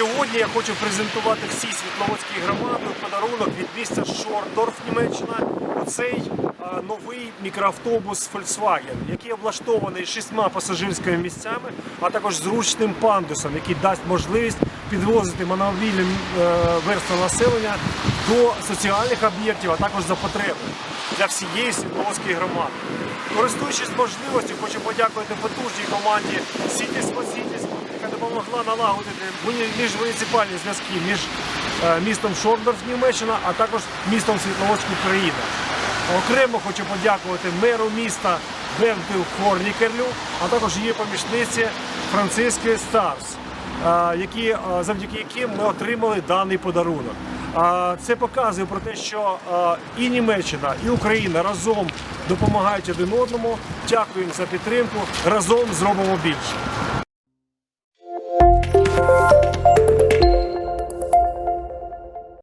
Сьогодні я хочу презентувати всій Світловодській громаді подарунок від міста Шордорф, Німеччина. Оцей а, новий мікроавтобус Volkswagen, який облаштований шістьма пасажирськими місцями, а також зручним пандусом, який дасть можливість підвозити маломобільні е, верстви населення до соціальних об'єктів, а також за потреби для всієї Світловодської громади. Користуючись можливістю, хочу подякувати потужній команді Сітіс Фасітіс, яка допомогла налагодити муні- міжмуніципальні зв'язки між е, містом Шордорф, Німеччина, а також містом Світловодськ Україна. Окремо хочу подякувати меру міста Бенту Хорнікерлю, а також її помічниці Франциски Старс, е, які, е, завдяки яким ми отримали даний подарунок. Це показує про те, що і Німеччина, і Україна разом допомагають один одному. Дякую їм за підтримку. Разом зробимо більше.